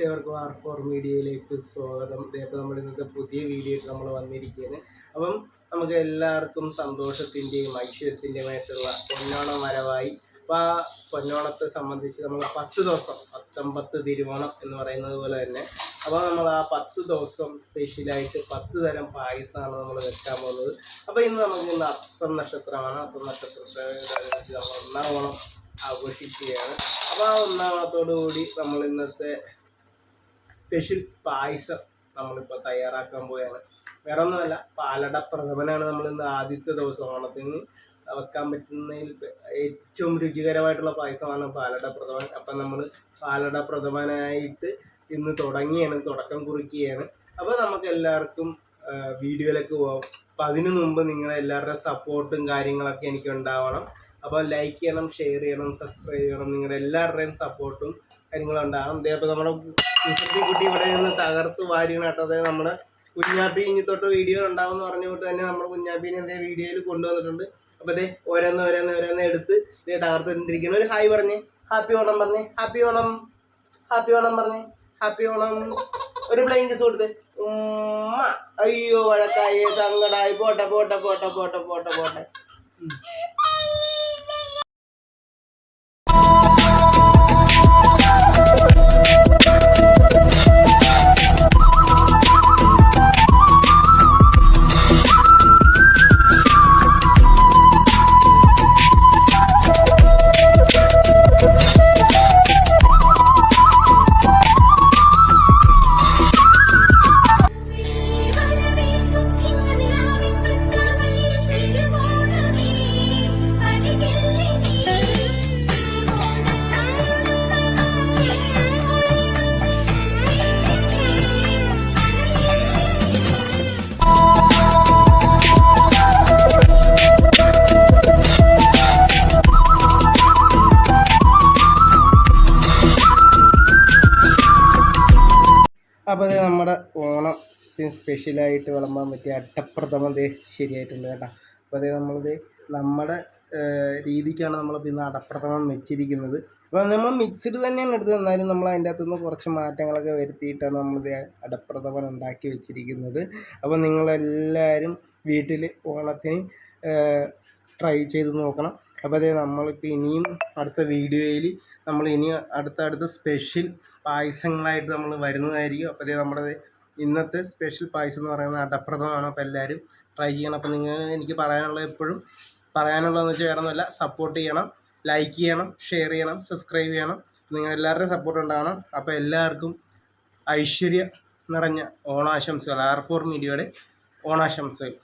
ഏവർക്കും R four മീഡിയയിലേക്ക് സ്വാഗതം. ഇതേപ്പോൾ നമ്മൾ ഇന്നത്തെ പുതിയ വീഡിയോ നമ്മൾ വന്നിരിക്കുകയാണ്. അപ്പം നമുക്ക് എല്ലാവർക്കും സന്തോഷത്തിന്റെയും ഐശ്വര്യത്തിന്റെയുമായിട്ടുള്ള പൊന്നോണം വരവായി. അപ്പോൾ ആ പൊന്നോണത്തെ സംബന്ധിച്ച് നമ്മൾ പത്ത് ദിവസം പത്തൊമ്പത്ത് തിരുവോണം എന്ന് പറയുന്നത് പോലെ തന്നെ അപ്പോൾ നമ്മൾ ആ പത്ത് ദിവസം സ്പെഷ്യലായിട്ട് പത്ത് തരം പായസമാണ് നമ്മൾ വെക്കാൻ പോകുന്നത്. അപ്പോൾ ഇന്ന് നമുക്ക് ഇന്ന് അത്തം നക്ഷത്രമാണ്. അത്തം നക്ഷത്രത്തെ നമ്മൾ ഒന്നാം ഓണം ആഘോഷിക്കുകയാണ്. അപ്പോൾ ആ ഒന്നാം ഓണത്തോടു കൂടി നമ്മൾ ഇന്നത്തെ സ്പെഷ്യൽ പായസം നമ്മളിപ്പോൾ തയ്യാറാക്കാൻ പോയാണ്. വേറെ ഒന്നുമല്ല പാലട പ്രഥമനാണ് നമ്മൾ ഇന്ന് ആദ്യത്തെ ദിവസം. ഓണത്തിന് വെക്കാൻ പറ്റുന്നതിൽ ഏറ്റവും രുചികരമായിട്ടുള്ള പായസമാണ് പാലട പ്രഥമൻ. അപ്പം നമ്മൾ പാലട പ്രഥമനായിട്ട് ഇന്ന് തുടങ്ങിയാണ് തുടക്കം കുറിക്കുകയാണ്. അപ്പോൾ നമുക്ക് എല്ലാവർക്കും വീഡിയോയിലേക്ക് പോകാം അപ്പം അതിനു മുമ്പ് നിങ്ങളെ എല്ലാവരുടെ സപ്പോർട്ടും കാര്യങ്ങളൊക്കെ എനിക്ക് ഉണ്ടാവണം. അപ്പോൾ ലൈക്ക് ചെയ്യണം ഷെയർ ചെയ്യണം സബ്സ്ക്രൈബ് ചെയ്യണം നിങ്ങളുടെ എല്ലാവരുടെയും സപ്പോർട്ടും കാര്യങ്ങളും ഉണ്ടാകണം ഇതേപോലെ നമ്മുടെ കുട്ടി ഇവിടെ നിന്ന് തകർത്ത് വാരിയാണ് കേട്ടോ. അതായത് നമ്മുടെ കുഞ്ഞാപ്പി ഇനി തൊട്ട് വീഡിയോ ഉണ്ടാവും എന്ന് പറഞ്ഞുകൊണ്ട് തന്നെ നമ്മുടെ കുഞ്ഞാപ്പിനെ എന്തേ വീഡിയോയിൽ കൊണ്ടുവന്നിട്ടുണ്ട്. അപ്പോൾ അതേ ഓരോന്ന് ഓരോന്ന് ഓരോന്ന് എടുത്ത് ഇതേ തകർത്തിട്ടിരിക്കുന്നു. ഒരു ഹായ് പറഞ്ഞേ. ഹാപ്പി ഓണം പറഞ്ഞേ. ഹാപ്പി ഓണം. ഹാപ്പി ഓണം പറഞ്ഞേ. ഹാപ്പി ഓണം. ഒരു പ്ലെയിൻ കിസ് കൊടുത്ത് ഉമ്മ അയ്യോ വഴക്കായി സങ്കടായി പോട്ടെ പോട്ടെ പോട്ടെ പോട്ടെ പോട്ടെ പോട്ടെ. അപ്പോൾ അത് നമ്മുടെ ഓണത്തിന് സ്പെഷ്യലായിട്ട് വിളമ്പാൻ പറ്റിയ അട്ടപ്രഥമം ദേ ശരിയായിട്ടുണ്ട് കേട്ടോ. അപ്പോൾ അതേ നമ്മളിത് നമ്മുടെ രീതിക്കാണ് നമ്മളിപ്പോൾ ഇന്ന് അടപ്രഥമം വെച്ചിരിക്കുന്നത്. അപ്പോൾ നമ്മൾ മിക്സ്ഡ് തന്നെയാണ് എടുത്തത്. എന്നാലും നമ്മൾ അതിന്റെ അകത്തുനിന്ന് കുറച്ച് മാറ്റങ്ങളൊക്കെ വരുത്തിയിട്ടാണ് നമ്മളിത് അടപ്രഥമൻ ഉണ്ടാക്കി വെച്ചിരിക്കുന്നത്. അപ്പോൾ നിങ്ങളെല്ലാവരും വീട്ടിൽ ഓണത്തിന് ട്രൈ ചെയ്ത് നോക്കണം. അപ്പോൾ അതേ നമ്മളിപ്പോൾ ഇനിയും അടുത്ത വീഡിയോയിൽ നമ്മൾ ഇനി അടുത്ത അടുത്ത സ്പെഷ്യൽ പായസങ്ങളായിട്ട് നമ്മൾ വരുന്നതായിരിക്കും. അപ്പോൾ നമ്മുടെ ഇന്നത്തെ സ്പെഷ്യൽ പായസം എന്ന് പറയുന്നത് അടപ്രഥമാണ് അപ്പോൾ എല്ലാവരും ട്രൈ ചെയ്യണം. അപ്പോൾ നിങ്ങൾ എനിക്ക് പറയാനുള്ളത് എപ്പോഴും പറയാനുള്ളതെന്ന് വെച്ചാൽ വേറെ ഒന്നുമല്ല സപ്പോർട്ട് ചെയ്യണം ലൈക്ക് ചെയ്യണം ഷെയർ ചെയ്യണം സബ്സ്ക്രൈബ് ചെയ്യണം. നിങ്ങൾ എല്ലാവരുടെയും സപ്പോർട്ട് ഉണ്ടാവണം. അപ്പോൾ എല്ലാവർക്കും ഐശ്വര്യ നിറഞ്ഞ ഓണാശംസകൾ. ആർ ഫോർ മീഡിയയുടെ ഓണാശംസകൾ.